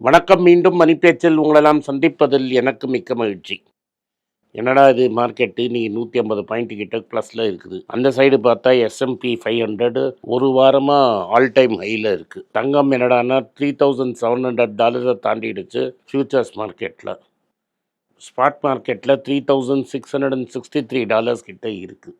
வணக்கம் மீண்டும் மணிப்பேச்சில் உங்களெல்லாம் சந்திப்பதில் எனக்கு மிக்க மகிழ்ச்சி. என்னடா இது மார்க்கெட்டு நீ நூற்றி ஐம்பது பாயிண்ட் கிட்ட ப்ளஸில் இருக்குது. அந்த சைடு பார்த்தா எஸ்எம்பி ஃபைவ் ஹண்ட்ரடு ஒரு வாரமாக ஆல் டைம் ஹையில் இருக்குது தங்கம் என்னடான்னா த்ரீ தௌசண்ட் செவன் ஹண்ட்ரட் டாலரை தாண்டிடுச்சு ஃபியூச்சர்ஸ் மார்க்கெட்டில் ஸ்பாட் மார்க்கெட்டில் three thousand six hundred and sixty three dollars கிட்ட இருக்குது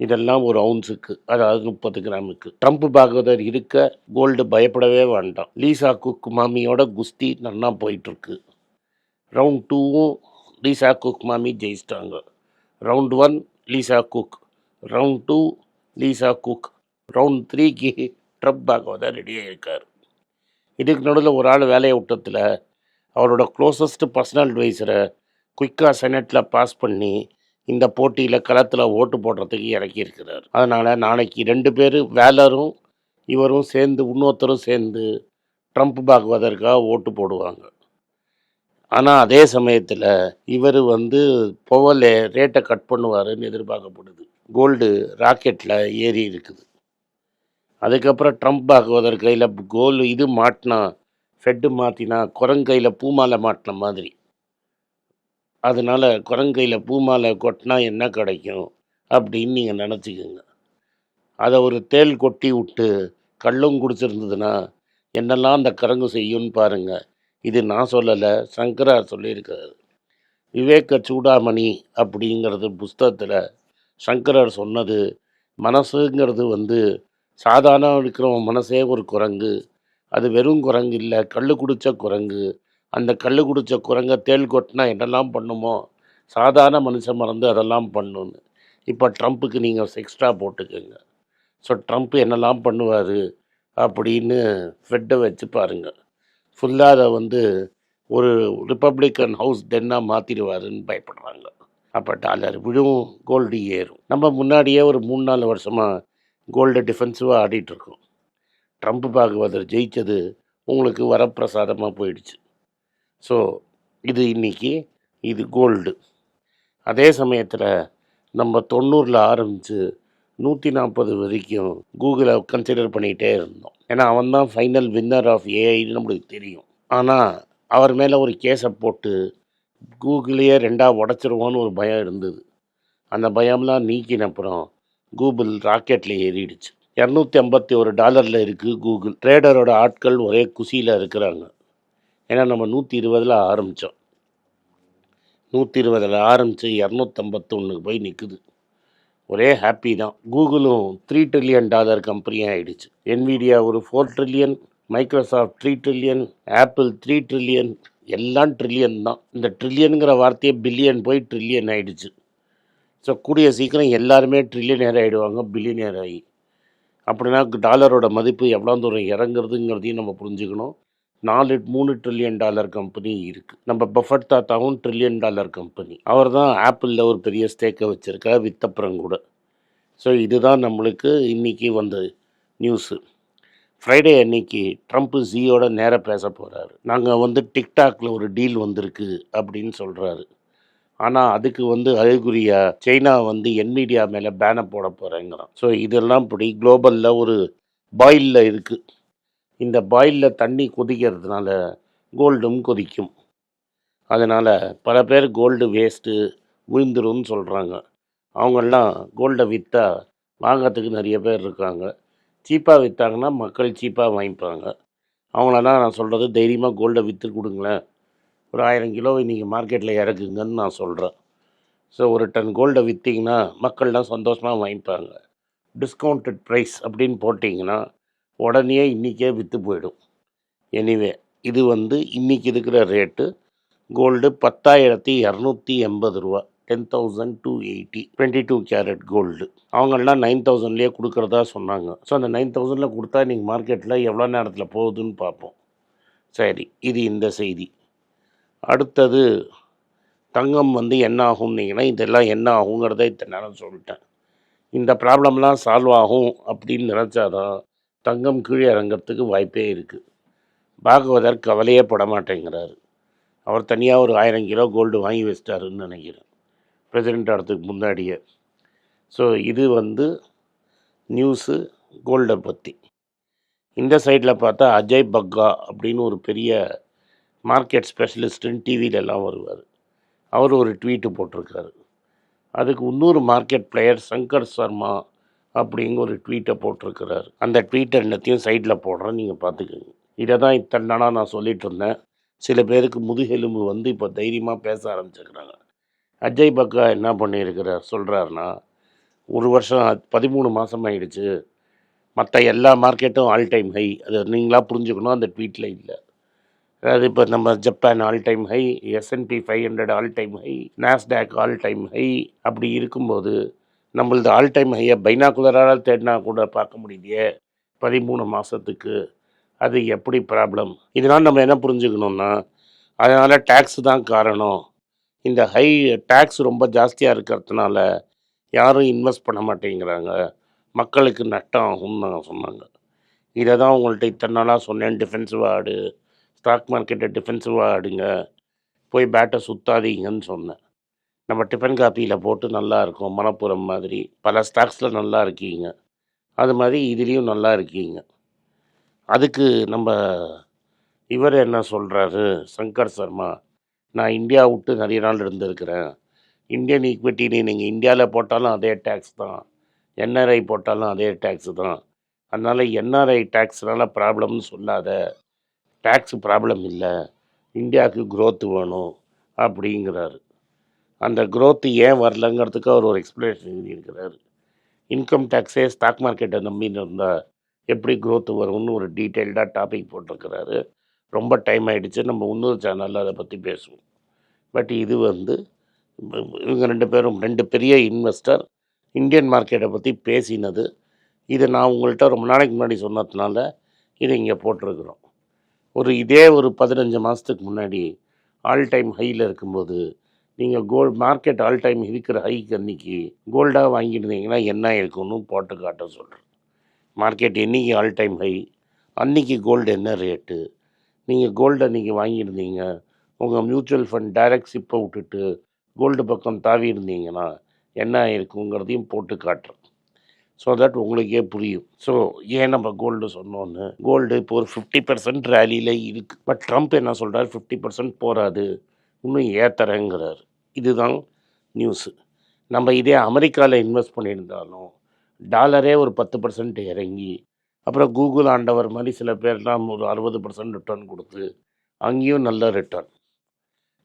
இதெல்லாம் ஒரு அவுன்ஸுக்கு அதாவது முப்பது கிராமுக்கு. ட்ரம்ப் பாகவதர் இருக்க கோல்டு பயப்படவே வேண்டாம். லீசா குக் மாமியோட குஸ்தி நல்லா போயிட்டுருக்கு. ரவுண்ட் டூவும் லீசா குக் மாமி ஜெயிச்சிட்டாங்க. Round one Lisa Cook round two Lisa Cook round த்ரீக்கு ட்ரம்ப் பாகவதர் ரெடியாக இருக்கார் இதுக்கு நடுவில் ஒரு ஆள் வேலையை விட்டத்தில் அவரோட க்ளோசஸ்ட் பர்சனல் அட்வைஸரை குயிக்காக செனட்டில் பாஸ் பண்ணி இந்த போட்டியில் களத்தில் ஓட்டு போடுறதுக்கு இறக்கியிருக்கிறார். அதனால் நாளைக்கு ரெண்டு பேர் வேலரும் இவரும் சேர்ந்து இன்னொருத்தரும் சேர்ந்து ட்ரம்ப் பாக்குவதற்காக ஓட்டு போடுவாங்க. ஆனால் அதே சமயத்தில் இவர் வந்து புவல ரேட்டை கட் பண்ணுவாருன்னு எதிர்பார்க்கப்படுது. கோல்டு ராக்கெட்டில் ஏறி இருக்குது. அதுக்கப்புறம் ட்ரம்ப் பாக்குவதர் கையில் கோல் இது மாட்டினா ஃபெட்டு மாற்றினா குரங்கையில் பூமாலை மாட்டின மாதிரி. அதனால் குரங்கையில் பூமாலை கொட்டினா என்ன கிடைக்கும் அப்படின்னு நீங்கள் நினச்சிக்கோங்க. அதை ஒரு தேள் கொட்டி விட்டு கள்ளும் குடிச்சிருந்ததுன்னா என்னெல்லாம் அந்த கரங்கு செய்யும்னு பாருங்கள் இது நான் சொல்லலை சங்கரார் சொல்லியிருக்காரு. விவேக சூடாமணி அப்படிங்கிறது புஸ்தகத்தில் சங்கரர் சொன்னது மனசுங்கிறது வந்து சாதாரண இருக்கிறவன் மனசே ஒரு குரங்கு அது வெறும் குரங்கு இல்லை கல் குடித்த குரங்கு அந்த கல் குடித்த குரங்க தேள் கொட்டினா என்னெல்லாம் பண்ணுமோ? சாதாரண மனுஷன் மறந்து அதெல்லாம் பண்ணுன்னு இப்போ ட்ரம்ப்புக்கு நீங்கள் எக்ஸ்ட்ரா போட்டுக்கோங்க. ஸோ ட்ரம்ப் என்னெல்லாம் பண்ணுவார் அப்படின்னு ஃபெட்டை வச்சு பாருங்கள் ஃபுல்லாக அதை வந்து ஒரு ரிப்பப்ளிக்கன் ஹவுஸ் டென்னாக மாற்றிடுவாருன்னு பயப்படுறாங்க. அப்போ டாலர் விழும் கோல்டு ஏறும். நம்ம முன்னாடியே ஒரு மூணு நாலு வருஷமாக கோல்டு டிஃபென்சிவாக ஆடிட்டுருக்கோம் ட்ரம்ப் பாகவதர் ஜெயித்தது உங்களுக்கு வரப்பிரசாதமாக போயிடுச்சு. ஸோ இது இன்னைக்கு இது கோல்டு அதே சமயத்தில் நம்ம தொண்ணூறில் ஆரம்பித்து நூற்றி நாற்பது வரைக்கும் கூகுளை கன்சிடர் பண்ணிகிட்டே இருந்தோம். ஏன்னா அவன் தான் ஃபைனல் வின்னர் ஆஃப் ஏஐன்னு நம்மளுக்கு தெரியும். ஆனால் அவர் மேலே ஒரு கேஸை போட்டு கூகுளையே ரெண்டாக உடச்சிருவோன்னு ஒரு பயம் இருந்தது. அந்த பயம்லாம் நீக்கின அப்புறம் கூகுள் ராக்கெட்டில் ஏறிடுச்சு. இரநூத்தி ஐம்பத்தி ஒரு டாலரில் இருக்குது கூகுள் ட்ரேடரோட ஆட்கள் ஒரே குசியில் இருக்கிறாங்க. ஏன்னா நம்ம நூற்றி இருபதில் ஆரம்பித்தோம் நூற்றி இருபதில் ஆரம்பித்து இரநூத்தம்பத்தொன்னுக்கு போய் நிற்குது ஒரே ஹாப்பி தான். கூகுளும் த்ரீ ட்ரில்லியன் டாலர் கம்பெனியாக ஆகிடுச்சு என்விடியா ஒரு four trillion Microsoft three trillion Apple three trillion எல்லாம் ட்ரில்லியன் தான். இந்த ட்ரில்லியனுங்கிற வார்த்தையே பில்லியன் போய் ட்ரில்லியன் ஆகிடுச்சு ஸோ கூடிய சீக்கிரம் எல்லாருமே ட்ரில்லியனர் ஆகிடுவாங்க பில்லியனர் ஆகி அப்படின்னா டாலரோட மதிப்பு எவ்வளோ தூரம் இறங்குறதுங்கிறதையும் நம்ம புரிஞ்சுக்கணும். நாலு மூணு ட்ரில்லியன் டாலர் கம்பெனி இருக்குது நம்ம பஃபட் தாத்தாவும் ட்ரில்லியன் டாலர் கம்பெனி அவர் தான் ஆப்பிளில் ஒரு பெரிய ஸ்டேக்கை வச்சுருக்கார் வித்தப்புறம் கூட. ஸோ இதுதான் நம்மளுக்கு இன்றைக்கி வந்த நியூஸு ஃப்ரைடே அன்னைக்கு ட்ரம்ப் ஜியோட நேராக பேச போகிறாரு நாங்கள் வந்து டிக்டாக்ல ஒரு டீல் வந்திருக்கு அப்படின்னு சொல்கிறாரு ஆனால் அதுக்கு வந்து அறிகுறியா சைனா வந்து என்மீடியா மேலே பேனை போட போகிறேங்கிறான் ஸோ இதெல்லாம் இப்படி குளோபலில் ஒரு பாயிலில் இருக்குது இந்த பாயிலில் தண்ணி கொதிக்கிறதுனால கோல்டும் கொதிக்கும். அதனால் பல பேர் கோல்டு வேஸ்ட்டு விழுந்துரும்னு சொல்கிறாங்க அவங்கெல்லாம் கோல்டை விற்றா வாங்கிறதுக்கு நிறைய பேர் இருக்காங்க. சீப்பாக விற்றாங்கன்னா மக்கள் சீப்பாக வாங்கிப்பாங்க. அவங்களெல்லாம் நான் சொல்கிறது தைரியமாக கோல்டை விற்று கொடுங்களேன். ஒரு ஆயிரம் கிலோ நீங்கள் மார்க்கெட்டில் இறக்குங்கன்னு நான் சொல்கிறேன் ஸோ ஒரு டன் கோல்டை விற்றீங்கன்னா மக்கள்லாம் சந்தோஷமாக வாங்கிப்பாங்க. டிஸ்கவுண்டட் ப்ரைஸ் அப்படின்னு போட்டிங்கன்னா உடனே இன்றைக்கே விற்று போயிடும். எனிவே இது வந்து இன்றைக்கி இருக்கிற ரேட்டு கோல்டு பத்தாயிரத்தி இரநூத்தி எண்பது ரூபா ten thousand two eighty twenty two carat gold அவங்கெல்லாம் நைன் தௌசண்ட்லேயே கொடுக்குறதா சொன்னாங்க. ஸோ அந்த நைன் தௌசண்டில் கொடுத்தா நீங்கள் மார்க்கெட்டில் எவ்வளோ நேரத்தில் போகுதுன்னு பார்ப்போம். சரி இது இந்த செய்தி. அடுத்தது தங்கம் வந்து என்ன ஆகும்னீங்கன்னா இதெல்லாம் என்ன ஆகுங்கிறத இத்தனை நேரம் சொல்லிட்டேன். இந்த ப்ராப்ளம்லாம் சால்வ் ஆகும் அப்படின்னு நினச்சாதான் தங்கம் கீழே இறங்கிறதுக்கு வாய்ப்பே இருக்குது பாகவதர் கவலையே பட மாட்டேங்கிறாரு அவர் தனியாக ஒரு ஆயிரம் கிலோ கோல்டு வாங்கி வச்சிட்டாருன்னு நினைக்கிறேன். பிரசிடெண்ட் ஆகிறதுக்கு முன்னாடியே. ஸோ இது வந்து நியூஸு கோல்டை பற்றி இந்த சைடில் பார்த்தா அஜய் பக்கா அப்படின்னு ஒரு பெரிய மார்க்கெட் ஸ்பெஷலிஸ்ட்டுன்னு டிவிலெல்லாம் வருவார். அவர் ஒரு ட்வீட்டு போட்டிருக்காரு. அதுக்கு இன்னொரு மார்க்கெட் பிளேயர் சங்கர் சர்மா அப்படிங்கிற ஒரு ட்வீட்டை போட்டிருக்கிறார். அந்த ட்வீட்டை என்னத்தையும் சைடில் போடுறேன் நீங்கள் பார்த்துக்கோங்க. இதை தான் இத்தனை நாளாக நான் சொல்லிட்டு இருந்தேன். சில பேருக்கு முதுகெலும்பு வந்து இப்போ தைரியமாக பேச ஆரம்பிச்சிருக்கிறாங்க. அஜய் பக்கா என்ன பண்ணியிருக்கிறார் சொல்கிறாருன்னா ஒரு வருஷம் பதிமூணு மாதம் ஆயிடுச்சு. மற்ற எல்லா மார்க்கெட்டும் ஆல் டைம் ஹை அது நீங்களாக புரிஞ்சுக்கணும் அந்த ட்வீட்டில் இல்லை. அதாவது இப்போ நம்ம Japan all time high S and P five hundred all time high Nasdaq all time high அப்படி இருக்கும்போது நம்மளது ஆல் டைம் ஹையை பைனாகுலரால் தேடினா கூட பார்க்க முடியலையே. பதிமூணு மாதத்துக்கு அது எப்படி ப்ராப்ளம் இதனால் நம்ம என்ன புரிஞ்சுக்கணுன்னா அதனால் டேக்ஸ் தான் காரணம். இந்த ஹை டேக்ஸ் ரொம்ப ஜாஸ்தியாக இருக்கிறதுனால யாரும் இன்வெஸ்ட் பண்ண மாட்டேங்கிறாங்க. மக்களுக்கு நட்டம் ஆகும்னு நாங்கள் சொன்னாங்க. இதை தான் உங்கள்கிட்ட இத்தனை நாளாக சொன்னேன். டிஃபென்சிவாக ஆடு ஸ்டாக் மார்க்கெட்டை டிஃபென்சிவாக ஆடுங்க. போய் பேட்டை சுத்தாதீங்கன்னு சொன்னேன். நம்ம டிஃபன் காப்பியில் போட்டு நல்லா இருக்கும் மணப்புறம் மாதிரி. பல ஸ்டாக்ஸில் நல்லா இருக்கீங்க. அது மாதிரி இதுலேயும் நல்லா இருக்கீங்க. அதுக்கு நம்ம இவர் என்ன சொல்கிறாரு சங்கர் சர்மா நான் இந்தியா விட்டு நிறைய நாள் இருந்திருக்கிறேன். இந்தியன் ஈக்விட்டி நீங்கள் இந்தியாவில் போட்டாலும் அதே டேக்ஸ் தான். என்ஆர்ஐ போட்டாலும் அதே டேக்ஸு தான். அதனால் என்ஆர்ஐ டேக்ஸ்னால ப்ராப்ளம்னு சொல்லாத. டேக்ஸ் ப்ராப்ளம் இல்லை. இந்தியாவுக்கு க்ரோத் வேணும் அப்படிங்கிறாரு. அந்த க்ரோத்து ஏன் வரலங்கிறதுக்கு அவர் ஒரு எக்ஸ்ப்ளனேஷன் எழுதியிருக்கிறார். இன்கம் டேக்ஸே ஸ்டாக் மார்க்கெட்டை நம்பின்னு இருந்தால் எப்படி க்ரோத்து வரும்னு ஒரு டீட்டெயில்டாக டாபிக் போட்டிருக்கிறாரு. ரொம்ப டைம் ஆகிடுச்சு நம்ம இன்னொரு சேனலில் அதை பற்றி பேசுவோம். பட் இது வந்து இவங்க ரெண்டு பேரும் ரெண்டு பெரிய இன்வெஸ்டர் இந்தியன் மார்க்கெட்டை பற்றி பேசினது. இது நான் உங்கள்கிட்ட ரொம்ப நாளைக்கு முன்னாடி சொன்னதுனால இதை இங்கே போட்டிருக்கிறோம். ஒரு இதே ஒரு பதினஞ்சு மாதத்துக்கு முன்னாடி ஆல் டைம் ஹையில் இருக்கும்போது நீங்கள் கோல் மார்க்கெட் ஆல் டைம் இருக்கிற ஹைக்கு அன்றைக்கி கோல்டாக வாங்கியிருந்தீங்கன்னா என்ன இருக்கும்னு போட்டு காட்ட சொல்கிறேன் மார்க்கெட் என்றைக்கு ஆல் டைம் ஹை அன்னைக்கு கோல்டு என்ன ரேட்டு நீங்கள் கோல்டு அன்றைக்கி வாங்கியிருந்தீங்க. உங்கள் மியூச்சுவல் ஃபண்ட் டைரக்ட் சிப்பை விட்டுட்டு கோல்டு பக்கம் தாவி இருந்தீங்கன்னா என்ன இருக்குங்கிறதையும் போட்டு காட்டுறேன். ஸோ தட் உங்களுக்கே புரியும். ஸோ ஏன் நம்ம கோல்டு சொன்னோன்னு கோல்டு இப்போ ஒரு ஃபிஃப்டி பர்சன்ட் ரேலியில் இருக்குது பட் ட்ரம்ப் என்ன சொல்கிறார் ஃபிஃப்டி பர்சன்ட் போகாது இன்னும் ஏத்தரங்கிறார் இதுதான் நியூஸு நம்ம இதே அமெரிக்காவில் இன்வெஸ்ட் பண்ணியிருந்தாலும் டாலரே ஒரு பத்து பர்சன்ட் இறங்கி அப்புறம் கூகுள் ஆண்டவர் மாதிரி சில பேர்லாம் ஒரு அறுபது பர்சன்ட் ரிட்டர்ன் கொடுத்து அங்கேயும் நல்ல ரிட்டர்ன்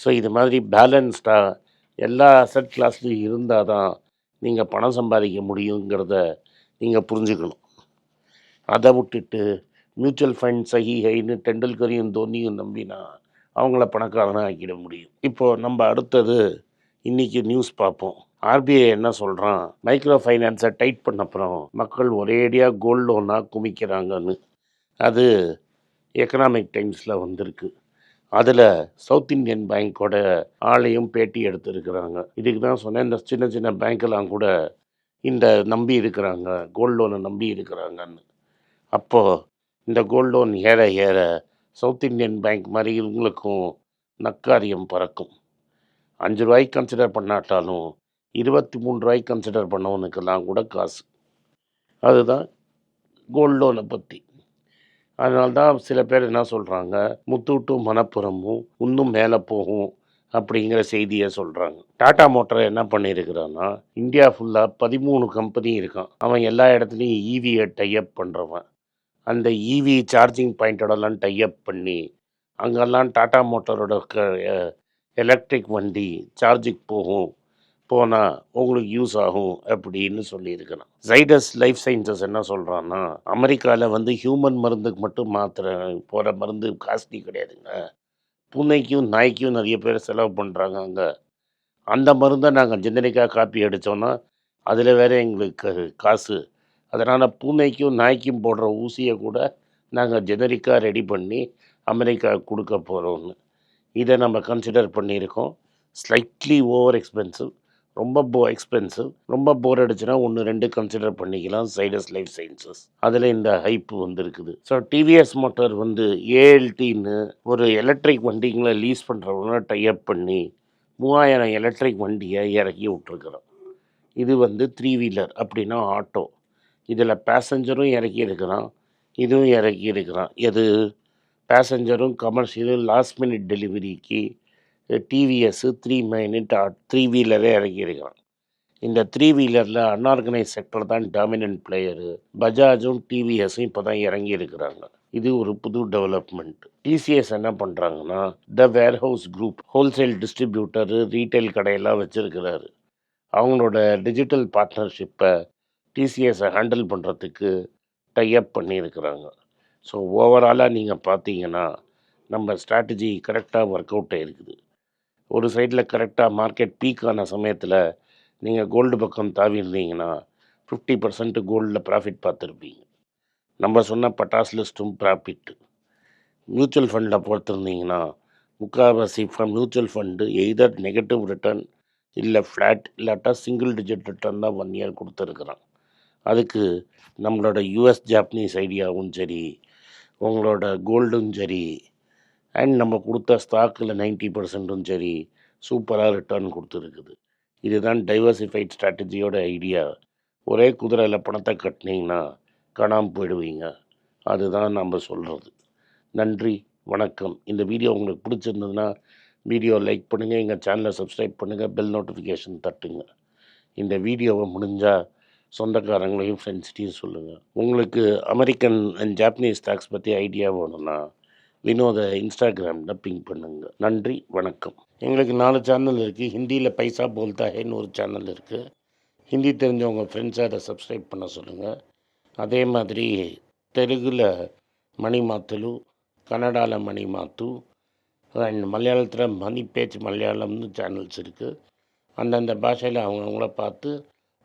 ஸோ இது மாதிரி பேலன்ஸ்டாக எல்லா அசட் கிளாஸ்லையும் இருந்தால் தான் நீங்கள் பணம் சம்பாதிக்க முடியுங்கிறத நீங்கள் புரிஞ்சுக்கணும். அதை விட்டுட்டு மியூச்சுவல் ஃபண்ட் சஹி ஹைன்னு டெண்டுல்கரையும் தோனியும் நம்பினா அவங்கள பணக்காரனாக ஆக்கிட முடியும். இப்போது நம்ம அடுத்தது இன்றைக்கி நியூஸ் பார்ப்போம். ஆர்பிஐ என்ன சொல்கிறான் மைக்ரோ ஃபைனான்ஸை டைட் பண்ண அப்புறம் மக்கள் ஒரேடியாக கோல்டு லோனாக குமிக்கிறாங்கன்னு அது எக்கனாமிக் டைம்ஸில் வந்திருக்கு. அதில் சவுத் இந்தியன் பேங்க்கோட ஆளையும் பேட்டி எடுத்துருக்கிறாங்க. இதுக்கு தான் சொன்னேன் இந்த சின்ன சின்ன பேங்க்கெல்லாம் கூட இந்த நம்பி இருக்கிறாங்க கோல்டு லோனை நம்பி இருக்கிறாங்கன்னு. அப்போது இந்த கோல்டு லோன் ஏற ஏற சவுத் இந்தியன் பேங்க் மாதிரி இவங்களுக்கும் நக்காரியம் பறக்கும். அஞ்சு ரூபாய்க்கு கன்சிடர் பண்ணாட்டாலும் இருபத்தி மூணு ரூபாய்க்கு கன்சிடர் பண்ணவனுக்கெல்லாம் கூட காசு. அதுதான் கோல்டு லோனை பற்றி அதனால தான் சில பேர் என்ன சொல்கிறாங்க முத்தூட்டும் மனப்புறமும் இன்னும் மேலே போகும் அப்படிங்கிற செய்தியை சொல்கிறாங்க டாடா மோட்டர் என்ன பண்ணியிருக்கிறான்னா இந்தியா ஃபுல்லாக பதிமூணு கம்பெனி இருக்கான். அவன் எல்லா இடத்துலையும் ஈவியை e டைப் பண்ணுறவன் அந்த ஈவி சார்ஜிங் பாயிண்டோடலாம் டைப் பண்ணி அங்கெல்லாம் டாடா மோட்டரோட க எலக்ட்ரிக் வண்டி சார்ஜுக்கு போகும். போனால் உங்களுக்கு யூஸ் ஆகும் அப்படின்னு சொல்லியிருக்கிறான் ஜைடஸ் லைஃப் சயின்சஸ் என்ன சொல்கிறான்னா அமெரிக்காவில் வந்து ஹியூமன் மருந்துக்கு மட்டும் மாத்திரை போகிற மருந்து காஸ்ட்லி கிடையாதுங்க. பூனைக்கும் நாய்க்கும் நிறைய பேர் செலவு பண்ணுறாங்க அங்கே. அந்த மருந்தை நாங்கள் ஜெனரிக்காக காப்பி அடித்தோன்னா அதில் வேறு எங்களுக்கு காசு அதனால் பூனைக்கும் நாய்க்கும் போடுற ஊசியை கூட நாங்கள் ஜெனரிக்காக ரெடி பண்ணி அமெரிக்கா கொடுக்க போகிறோம்னு இதை நம்ம கன்சிடர் பண்ணியிருக்கோம். ஸ்லைட்லி ஓவர் எக்ஸ்பென்சிவ் ரொம்ப போ எக்ஸ்பென்சிவ் ரொம்ப போர் அடிச்சுன்னா ஒன்று ரெண்டு கன்சிடர் பண்ணிக்கலாம் சைடஸ் லைஃப் சயின்சஸ் அதில் இந்த ஹைப் வந்துருக்குது. ஸோ டிவிஎஸ் மோட்டார் வந்து ஏஎல்டின்னு ஒரு எலக்ட்ரிக் வண்டிங்களை லீஸ் பண்ணுறவங்க டைப் பண்ணி மூவாயிரம் எலக்ட்ரிக் வண்டியை இறக்கி விட்ருக்குறோம் இது வந்து த்ரீ வீலர் அப்படின்னா ஆட்டோ. இதில் பேசஞ்சரும் இறக்கி இருக்கிறான் இதுவும் இறக்கி இருக்கிறான் எது? பேசஞ்சரும் கமர்ஷியலும் லாஸ்ட் மினிட் டெலிவரிக்கு டிவிஎஸ்ஸு த்ரீ மினிட் த்ரீ வீலரே இறக்கி இருக்கிறான் இந்த த்ரீ வீலரில் அன்ஆர்கனைஸ் செக்டர் தான் டாமினன்ட் பிளேயரு பஜாஜும் டிவிஎஸும் இப்போ தான் இறங்கி இருக்கிறாங்க இது ஒரு புது டெவலப்மெண்ட் டிசிஎஸ் என்ன பண்ணுறாங்கன்னா the warehouse group wholesale distributor retail கடையெல்லாம் வச்சுருக்கிறாரு. அவங்களோட டிஜிட்டல் பார்ட்னர்ஷிப்பை டிசிஎஸை ஹேண்டில் பண்ணுறதுக்கு டைப் பண்ணியிருக்கிறாங்க. ஸோ ஓவராலாக நீங்கள் பார்த்தீங்கன்னா நம்ம ஸ்ட்ராட்டஜி கரெக்டாக ஒர்க் அவுட் ஆகிருக்குது ஒரு சைடில் கரெக்டாக மார்க்கெட் பீக்கான சமயத்தில் நீங்கள் கோல்டு பக்கம் தாவி இருந்தீங்கன்னா ஃபிஃப்டி பர்சன்ட் கோல்டில் ப்ராஃபிட் பார்த்துருப்பீங்க. நம்ம சொன்ன பட்டாஸ் லிஸ்ட்டும் ப்ராஃபிட் மியூச்சுவல் ஃபண்டில் பொறுத்திருந்தீங்கன்னா முக்கால்வாசி fund mutual fund either negative return இல்லை ஃப்ளாட் இல்லாட்டா சிங்கிள் டிஜிட் ரிட்டர்ன் தான் ஒன் இயர் கொடுத்துருக்குறான். அதுக்கு நம்மளோட யூஎஸ் ஜாப்பனீஸ் ஐடியாவும் சரி உங்களோட கோல்டும் சரி அண்ட் நம்ம கொடுத்த ஸ்டாக்கில் நைன்ட்டி பர்சன்ட்டும் சரி சூப்பராக ரிட்டர்ன் கொடுத்துருக்குது. இதுதான் டைவர்சிஃபைட் ஸ்ட்ராட்டஜியோட ஐடியா ஒரே குதிரையில் பணத்தை கட்டினீங்கன்னா காணாமல் போயிடுவீங்க. அதுதான் நம்ம சொல்கிறது நன்றி வணக்கம். இந்த வீடியோ உங்களுக்கு பிடிச்சிருந்ததுன்னா வீடியோ லைக் பண்ணுங்கள் எங்கள் சேனலை சப்ஸ்கிரைப் பண்ணுங்கள் பெல் நோட்டிஃபிகேஷன் தட்டுங்க. இந்த வீடியோவை முடிஞ்சால் சொந்தக்காரங்களையும் ஃப்ரெண்ட்ஸ்கிட்டையும் சொல்லுங்கள் உங்களுக்கு அமெரிக்கன் அண்ட் ஜாப்பனீஸ் ஸ்டாக்ஸ் பற்றி ஐடியா வேணும்னா வினோத இன்ஸ்டாகிராமில் பிங் பண்ணுங்கள் நன்றி வணக்கம். எங்களுக்கு நாலு சேனல் இருக்குது ஹிந்தியில் பைசா போல்தா ஹேன்னு ஒரு சேனல் இருக்குது ஹிந்தி தெரிஞ்சவங்க ஃப்ரெண்ட்ஸை அதை சப்ஸ்கிரைப் பண்ண சொல்லுங்கள் அதே மாதிரி தெலுங்கில் மணி மாத்தலு கன்னடாவில் மணி மாத்து அண்ட் மலையாளத்தில் மணி பேச்சு மலையாளம்னு சேனல்ஸ் இருக்குது அந்தந்த பாஷையில் அவங்கவுங்கள பார்த்து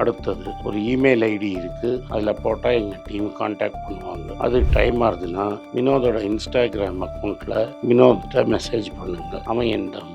அடுத்தது ஒரு இமெயில் ஐடி இருக்குது அதில் போட்டால் எங்கள் டீம் காண்டாக்ட் பண்ணுவாங்க. அது டைம் ஆகுதுன்னா வினோதோட இன்ஸ்டாகிராம் அக்கௌண்ட்டில் வினோத்கிட்ட மெசேஜ் பண்ணுங்க. அவன் என்